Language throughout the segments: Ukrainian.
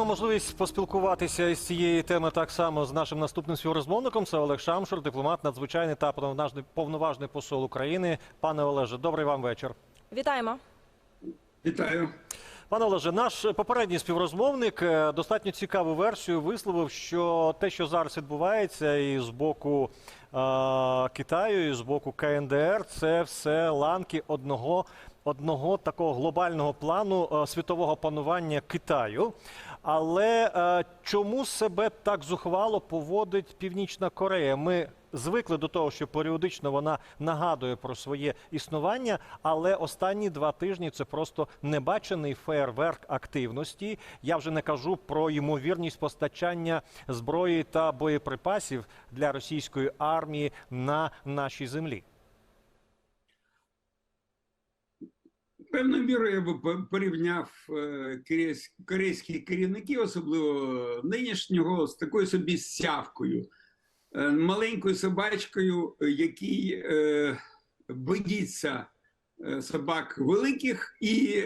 Матимемо можливість поспілкуватися із цієї теми так само з нашим наступним співрозмовником. Це Олег Шамшур, дипломат, надзвичайний та повноважний- повноважний посол України. Пане Олеже, добрий вам вечір. Вітаємо. Вітаю. Пане Олеже, наш попередній співрозмовник е, достатньо цікаву версію висловив, що те, що зараз відбувається, і з боку е, Китаю, і з боку КНДР, це все ланки одного, одного такого глобального плану е, світового панування Китаю. Але е, чому себе так зухвало поводить Північна Корея? Ми звикли до того, що періодично вона нагадує про своє існування, але останні два тижні це просто небачений фейерверк активності. Я вже не кажу про ймовірність постачання зброї та боєприпасів для російської армії на нашій землі. Певною мірою я би по- порівняв е, корейсь- корейські керівники, особливо нинішнього, з такою собі сявкою, е, маленькою собачкою, який е, боїться собак великих і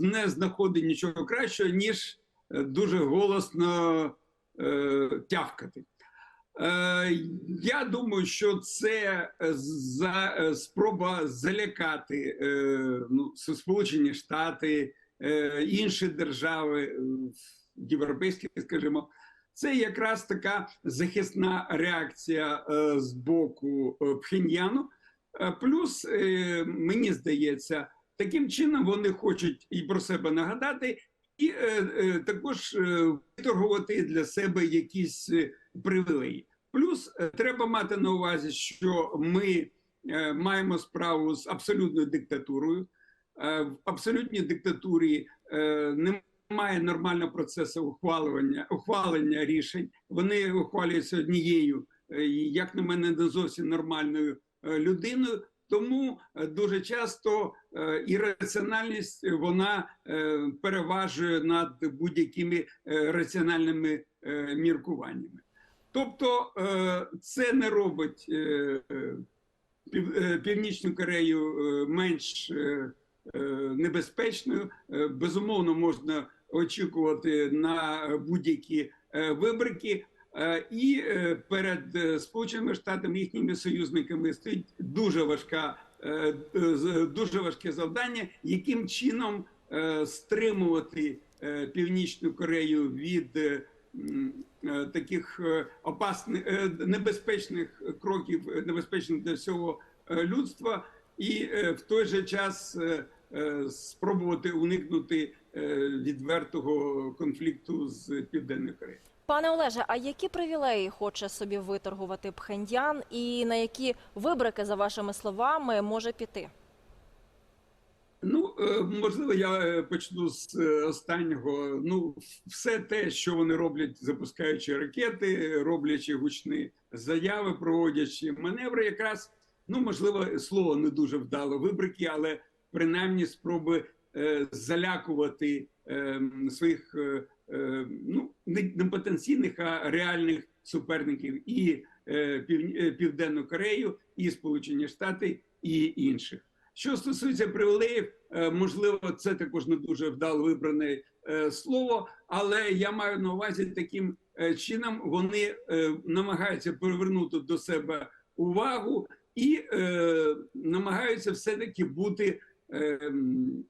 не- знаходить нічого кращого, ніж дуже голосно тявкати. Е, Я думаю, що це за е, спроба залякати е, ну, Сполучені Штати, е, інші держави е, європейські, скажімо. Це якраз така захисна реакція е, з боку е, Пхеньяну. Е, Плюс, е, мені здається, таким чином вони хочуть і про себе нагадати, і е, е, також е, виторгувати для себе якісь е, привілеї. Плюс е, треба мати на увазі, що ми е, маємо справу з абсолютною диктатурою. Е, В абсолютній диктатурі немає нормального процесу ухвалення, ухвалення рішень. Вони ухвалюються однією, як на мене, не зовсім нормальною людиною. Тому дуже часто ірраціональність вона переважує над будь-якими раціональними міркуваннями. Тобто е, це не робить е, е, Пів- Північну Корею менш небезпечною. Безумовно, можна очікувати на будь-які вибрики. І перед Сполученими Штатами їхніми союзниками стоїть дуже важка, дуже важке завдання, яким чином стримувати Північну Корею від таких е, опасних е, небезпечних кроків, е, небезпечних для всього е, людства, і е, в той же час е, е, спробувати уникнути е, відвертого конфлікту з Південною Кореєю. Пане Олеже, а які привілеї хоче собі виторгувати Пхендян і на які вибрики, за вашими словами, може піти? Е, можливо, я е, почну з е, останнього. Ну, все те, що вони роблять, запускаючи ракети, роблячи гучні заяви, проводячи маневри, якраз ну можливо, слово не дуже вдало вибрики, але принаймні спроби е, залякувати е, своїх е, ну не, не потенційних, а реальних суперників і е, Пів, Південну Корею, і Сполучені Штати, і інших. Що стосується привілеїв, можливо, це також не дуже вдало вибране е, слово, але я маю на увазі таким е, чином, вони е, намагаються привернути до себе увагу і е, намагаються все-таки бути, е, м,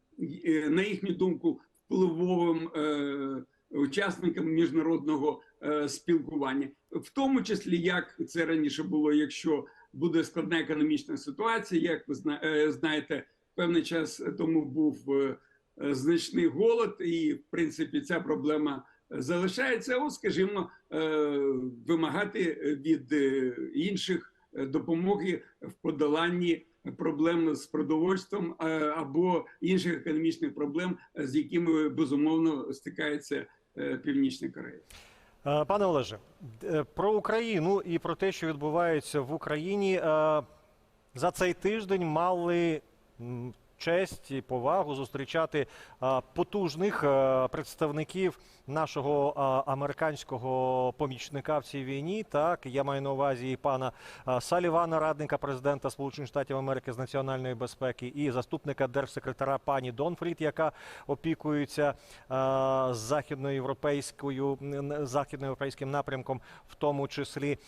е, на їхню думку, впливовим е, учасником міжнародного е, спілкування, в тому числі як це раніше було, якщо буде складна економічна ситуація. Як ви зна- е, знаєте, певний час тому був е, е, значний голод, і в принципі ця проблема залишається. От, скажімо, е, вимагати від інших допомоги в подоланні проблем з продовольством або інших економічних проблем, з якими безумовно стикається Північна Корея. Пане Олеже, про Україну і про те, що відбувається в Україні, за цей тиждень мали честь і повагу зустрічати потужних представників нашого американського помічника в цій війні. Так, я маю на увазі і пана Салівана, радника президента Сполучених Штатів Америки з національної безпеки, і заступника держсекретаря пані Донфрід, яка опікується західноєвропейською західноєвропейським напрямком, в тому числі.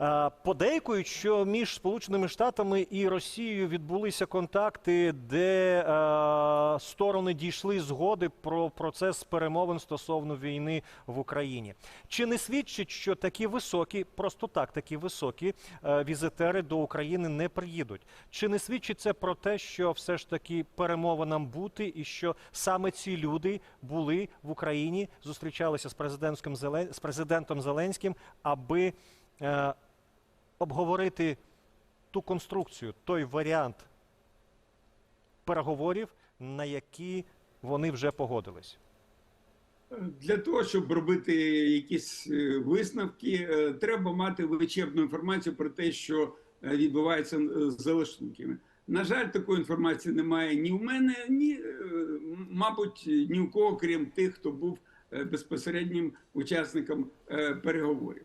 Е, Подейкують, що між Сполученими Штатами і Росією відбулися контакти, де е, сторони дійшли згоди про процес перемовин стосовно війни в Україні. Чи не свідчить, що такі високі, просто так, такі високі е, візитери до України не приїдуть? Чи не свідчить це про те, що все ж таки перемовинам бути, і що саме ці люди були в Україні, зустрічалися з президентом Зеленським, аби обговорити ту конструкцію, той варіант переговорів, на які вони вже погодились. Для того, щоб робити якісь е, висновки, е, треба мати вичерпну інформацію про те, що е, відбувається з залишниками. На жаль, такої інформації немає ні в мене, ні, мабуть, ні у кого, крім тих, хто був безпосереднім учасником переговорів.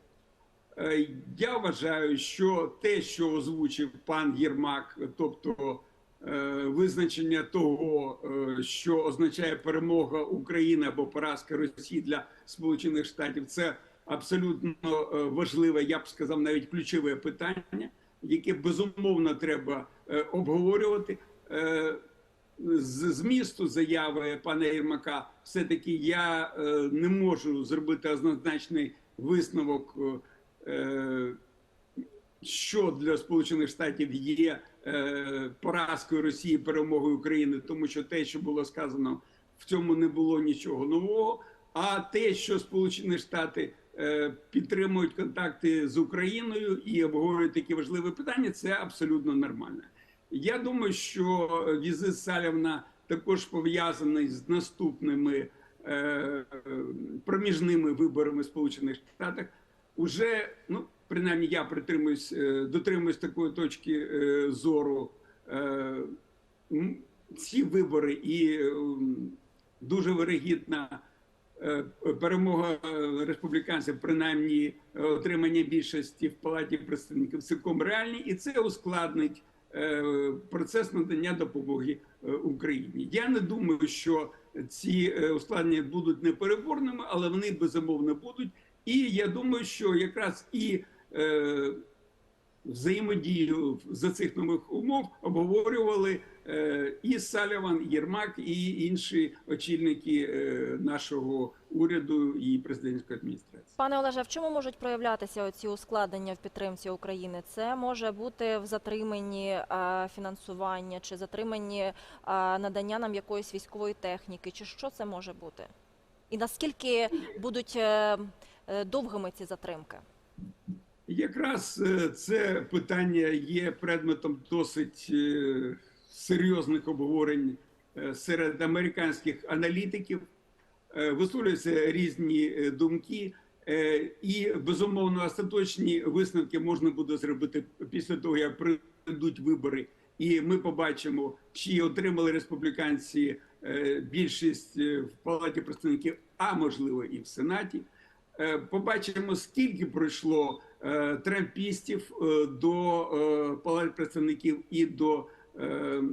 Е, Я вважаю, що те, що озвучив пан Єрмак, тобто е, визначення того, е, що означає перемога України або поразка Росії для Сполучених Штатів, це абсолютно важливе, я б сказав, навіть ключове питання, яке безумовно треба обговорювати. З змісту заяви пана Єрмака, все-таки я е, не можу зробити однозначний висновок, що для Сполучених Штатів є е, поразкою Росії, перемогою України, тому що те, що було сказано, в цьому не було нічого нового. А те, що Сполучені Штати е, підтримують контакти з Україною і обговорюють такі важливі питання, це абсолютно нормально. Я думаю, що візит Салівна також пов'язаний з наступними е, е, проміжними виборами в Сполучених Штатах. Уже, ну, принаймні, я притримуюсь, е, дотримуюсь такої точки е, зору. Е, ці вибори і е, дуже вирогідна е, перемога е, республіканців, принаймні е, отримання більшості в палаті представників цілком реальні, і це ускладнить е, процес надання допомоги е, Україні. Я не думаю, що ці е, ускладнення будуть непереборними, але вони безумовно будуть. І я думаю, що якраз і е, взаємодію за цих нових умов обговорювали е, і Саліван, і Єрмак, і інші очільники е, нашого уряду і президентської адміністрації. Пане Олеже, в чому можуть проявлятися оці ускладнення в підтримці України? Це може бути в затриманні е, фінансування чи затриманні е, надання нам якоїсь військової техніки, чи що це може бути? І наскільки будуть е, довгими ці затримки? Якраз е, це питання є предметом досить е, серйозних обговорень е, серед американських аналітиків. Е, Висловлюються різні е, думки, Е, і безумовно остаточні висновки можна буде зробити після того, як прийдуть вибори, і ми побачимо, чи отримали республіканці е, більшість е, в палаті представників, а можливо і в сенаті. Е, Побачимо, скільки пройшло е, трампістів е, до палати представників і до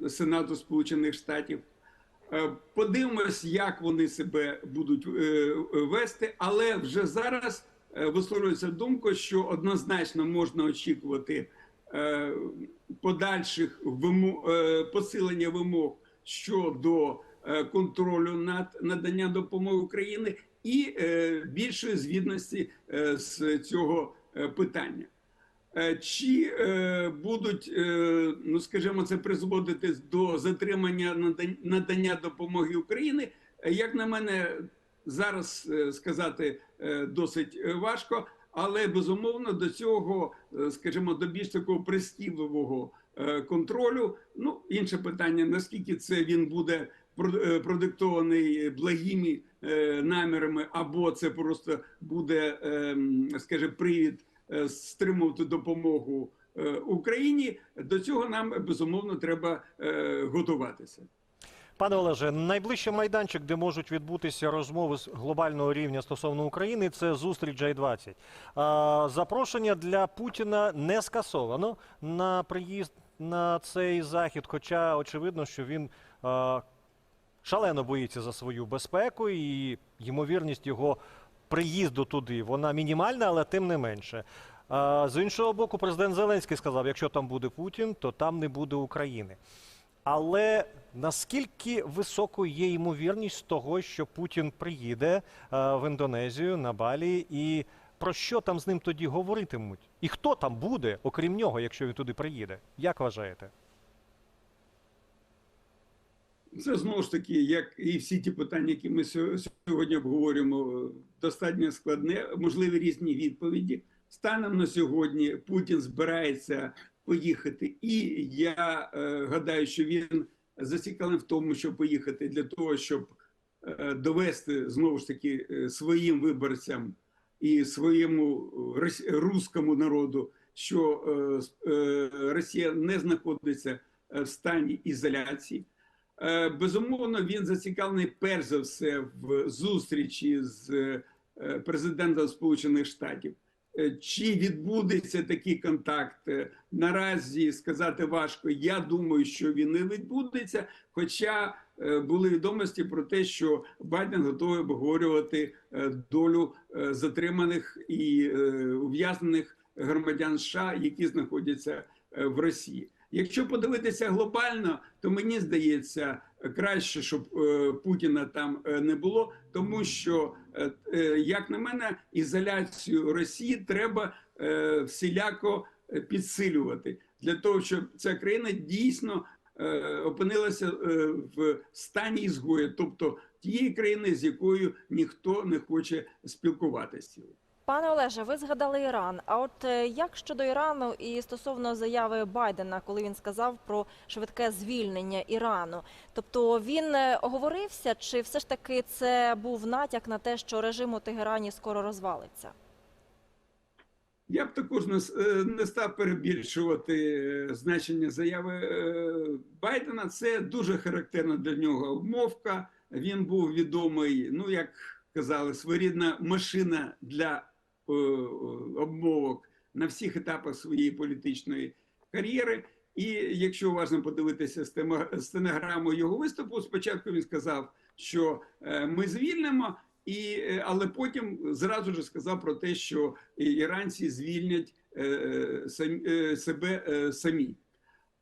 Сенату Сполучених Штатів. Подивимось, як вони себе будуть вести, але вже зараз висловлюється думка, що однозначно можна очікувати подальших вимог, посилення вимог щодо контролю над наданням допомоги України і е, більшої звітності е, з цього е, питання. Чи будуть, ну скажімо, це призводити до затримання надання допомоги України? Е, Як на мене, зараз сказати досить важко, але безумовно до цього, скажімо, до більш такого прискіпливого контролю. Ну, інше питання: наскільки це він буде продиктований благими намірами, або це просто буде, ем, скажімо, привід е, стримувати допомогу е, Україні. До цього нам безумовно треба е, готуватися. Пане Олеже, найближчий майданчик, де можуть відбутися розмови з глобального рівня стосовно України, це зустріч G20. Запрошення для Путіна не скасовано на приїзд на цей захід, хоча очевидно, що він шалено боїться за свою безпеку і ймовірність його приїзду туди вона мінімальна, але тим не менше. З іншого боку, президент Зеленський сказав, якщо там буде Путін, то там не буде України. Але наскільки високою є ймовірність того, що Путін приїде е, в Індонезію на Балі, і про що там з ним тоді говоритимуть? І хто там буде, окрім нього, якщо він туди приїде? Як вважаєте? Це знову ж таки, як і всі ті питання, які ми сьогодні обговорюємо, достатньо складне, можливі різні відповіді. Станом на сьогодні Путін збирається поїхати, і я е, гадаю, що він зацікавлений в тому, щоб поїхати для того, щоб е, довести знову ж таки е, своїм виборцям і своєму руському народу, що е, е, Росія не знаходиться е, в стані ізоляції. Е, Безумовно, він зацікавлений перш за все в зустрічі з е, президентом Сполучених Штатів. Е, Чи відбудеться такий контакт? Наразі сказати важко. Я думаю, що він не відбудеться. Хоча були відомості про те, що Байден готовий обговорювати долю затриманих і ув'язнених громадян США, які знаходяться в Росії. Якщо подивитися глобально, то мені здається краще, щоб е, Путіна там е, не було, тому що, е, як на мене, ізоляцію Росії треба всіляко підсилювати для того, щоб ця країна дійсно опинилася в стані ізгоя, тобто тієї країни, з якою ніхто не хоче спілкуватися. Пане Олеже, ви згадали Іран. А от е, як щодо Ірану і стосовно заяви Байдена, коли він сказав про швидке звільнення Ірану? Тобто він е, оговорився, чи все ж таки це був натяк на те, що режим у Тегерані скоро розвалиться? Я б також не, е, став перебільшувати значення заяви Байдена. Це дуже характерна для нього обмовка. Він був відомий, ну як казали, своєрідна машина для обмовок на всіх етапах своєї політичної кар'єри. І якщо уважно подивитися стенограму його виступу, спочатку він сказав, що е, ми звільнимо. І, е, але потім зразу ж сказав про те, що іранці звільнять е, е, е, себе е, самі.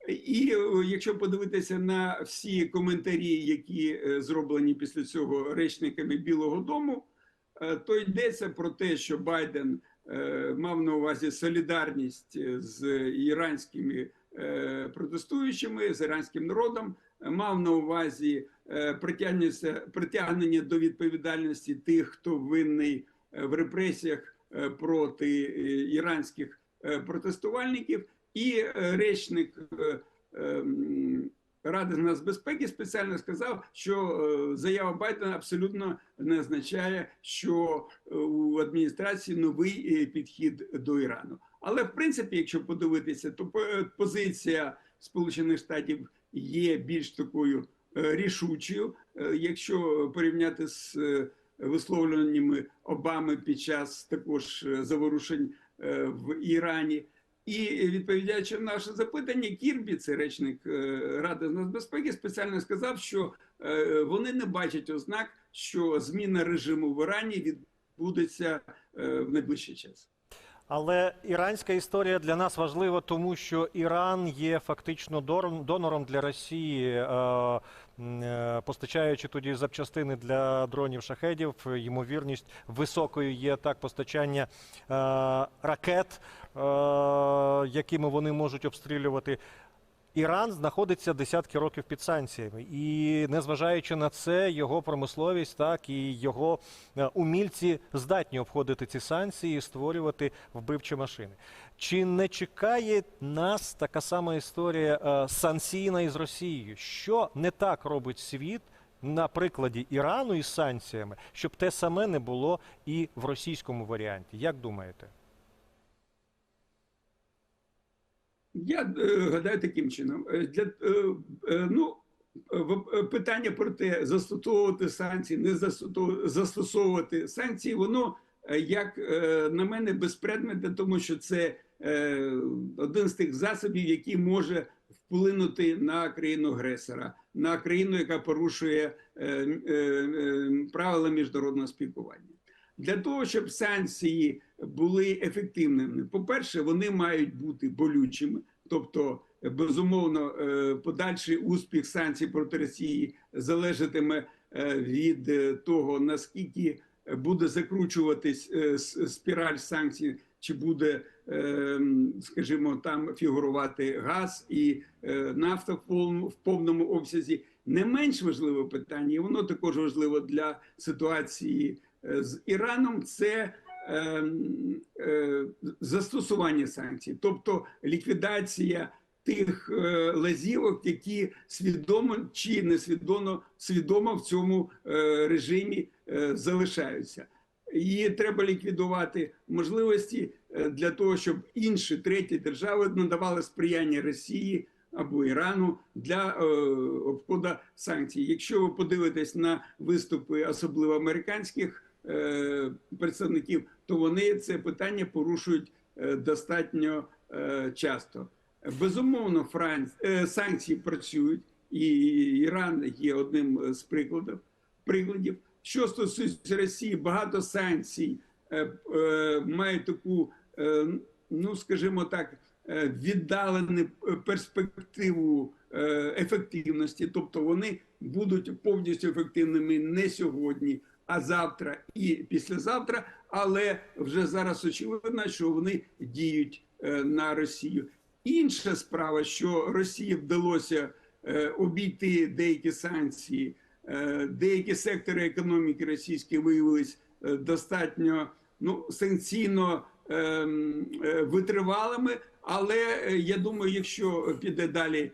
І е, якщо подивитися на всі коментарі, які е, зроблені після цього речниками Білого Дому, е, то йдеться про те, що Байден е, мав на увазі солідарність е, з іранськими е, протестуючими, з іранським народом, е, мав на увазі е, притягнення, до відповідальності тих, хто винний е, в репресіях е, проти е, іранських е, протестувальників, і е, речник е, ем, Ради нацбезпеки спеціально сказав, що е, заява Байдена абсолютно не означає, що е, у адміністрації новий е, підхід до Ірану. Але в принципі, якщо подивитися, то позиція Сполучених Штатів є більш такою рішучою, якщо порівняти з висловлюваннями Обами під час також заворушень в Ірані. І відповідаючи на наше запитання, Кірбі, це речник е, Ради з нацбезпеки, спеціально сказав, що е, вони не бачать ознак, що зміна режиму в Ірані відбудеться е, в найближчий час. Але іранська історія для нас важлива, тому що Іран є фактично донором для Росії, е, е, постачаючи тоді запчастини для дронів шахедів. Ймовірність високою є так постачання е, ракет, е, якими вони можуть обстрілювати. Іран знаходиться десятки років під санкціями, і незважаючи на це, його промисловість, так і його е, умільці здатні обходити ці санкції і створювати вбивчі машини. Чи не чекає нас така сама історія е, санкційна із Росією? Що не так робить світ на прикладі Ірану із санкціями, щоб те саме не було і в російському варіанті? Як думаєте? Я е, гадаю таким чином. Е, Для, е, ну, питання про те, застосовувати санкції, не застосовувати, санкції, воно, як на мене, безпредметне, тому що це один з тих засобів, який може вплинути на країну агресора, на країну, яка порушує правила міжнародного спілкування. Для того, щоб санкції були ефективними, по-перше, вони мають бути болючими, тобто, безумовно, е, подальший успіх санкцій проти Росії залежатиме е, від е, того, наскільки буде закручуватись спіраль санкцій, чи буде, скажімо, там фігурувати газ і нафта в повному, обсязі. Не менш важливе питання, і воно також важливо для ситуації з Іраном. Це е, е, застосування санкцій, тобто ліквідація тих е, лазівок, які свідомо чи несвідомо свідомо в цьому е, режимі е, залишаються. Її треба ліквідувати можливості е, для того, щоб інші треті держави надавали сприяння Росії або Ірану для е, обходу санкцій. Якщо ви подивитесь на виступи, особливо американських е, представників, то вони це питання порушують е, достатньо е, часто. Безумовно, Франц... е, санкції працюють, і Іран є одним з прикладів. прикладів. Що стосується Росії, багато санкцій е, е, мають таку, е, ну скажімо так, е, віддалену перспективу е, ефективності, тобто вони будуть повністю ефективними не сьогодні, а завтра і післязавтра. Але вже зараз очевидно, що вони діють е, на Росію. Інша справа, що Росії вдалося е, обійти деякі санкції. Е, Деякі сектори економіки російської виявились е, достатньо ну, санкційно ем, витривалими. Але я думаю, якщо піде далі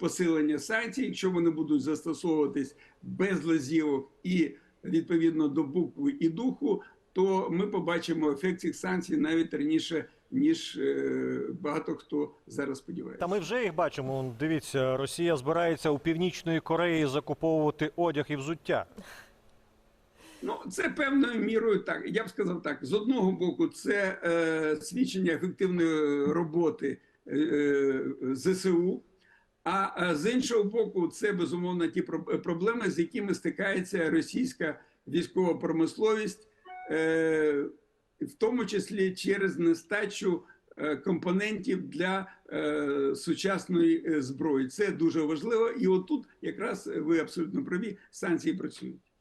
посилення санкцій, якщо вони будуть застосовуватись без лазівок і відповідно до букви і духу, то ми побачимо ефект цих санкцій навіть раніше, ніж е, багато хто зараз сподівається. Та ми вже їх бачимо. Дивіться, Росія збирається у північної Кореї закуповувати одяг і взуття. Ну, це певною мірою так. Я б сказав так: з одного боку, це е, свідчення ефективної роботи е, е, ЗСУ. А е, з іншого боку, це безумовно ті про- проблеми, з якими стикається російська військова промисловість, е, в тому числі через нестачу е, компонентів для е, сучасної е, зброї. Це дуже важливо. І отут якраз ви абсолютно праві, санкції працюють.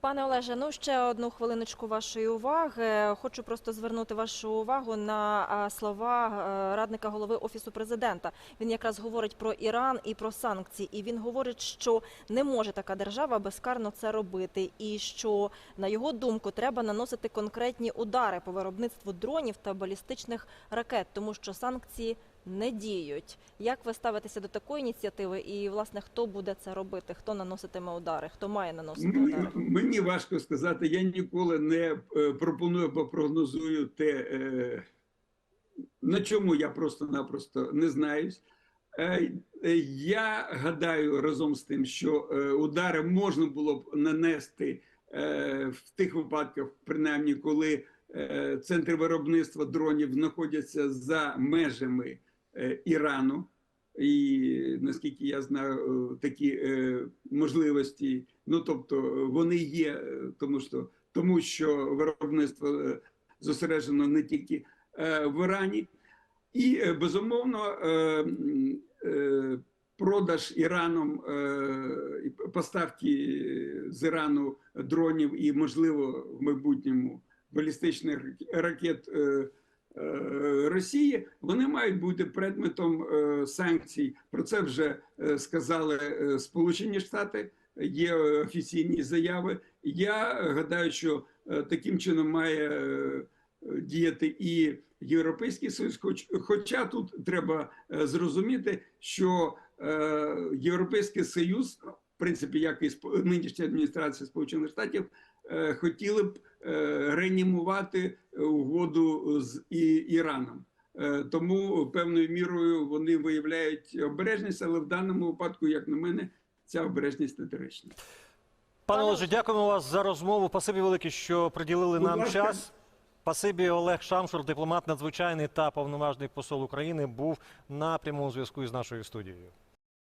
Пане Олеже, ну ще одну хвилиночку вашої уваги. Хочу просто звернути вашу увагу на слова е, радника голови офісу президента. Він якраз говорить про Іран і про санкції. І він говорить, що не може така держава безкарно це робити, і що на його думку треба наносити конкретні удари по виробництву дронів та балістичних ракет, тому що санкції не діють. Як ви ставитеся до такої ініціативи? І власне хто буде це робити? Хто наноситиме удари? Хто має наносити удари? Мені важко сказати. Я ніколи не е, пропоную або прогнозую те, е, на чому я просто-напросто не знаюсь. Е, Я гадаю разом з тим, що удари можна було б нанести в тих випадках, принаймні, коли центри виробництва дронів знаходяться за межами Ірану. І наскільки я знаю, е, такі е, можливості, ну тобто е, вони є, е, тому що тому що виробництво е, зосереджено не тільки е, в Ірані, і е, безумовно е, е, продаж Іраном е, поставки з Ірану дронів і, можливо, в майбутньому балістичних ракет. Е, Росії вони мають бути предметом е, санкцій. Про це вже е, сказали Сполучені Штати. Є офіційні заяви. Я гадаю, що таким чином має діяти і Європейський Союз. Хоч, хоча тут треба зрозуміти, що Європейський Союз, в принципі, як і нинішня адміністрація Сполучених Штатів, хотіли б е, реанімувати угоду з Іраном. Е, Тому певною мірою вони виявляють обережність, але в даному випадку, як на мене, ця обережність недоречна. Пане Пане Олеже, дякуємо вас за розмову. Спасибі велике, що приділили Будь нам ласка. час. Спасибі, Олег Шамшур, дипломат надзвичайний та повноважний посол України, був на прямому зв'язку із нашою студією.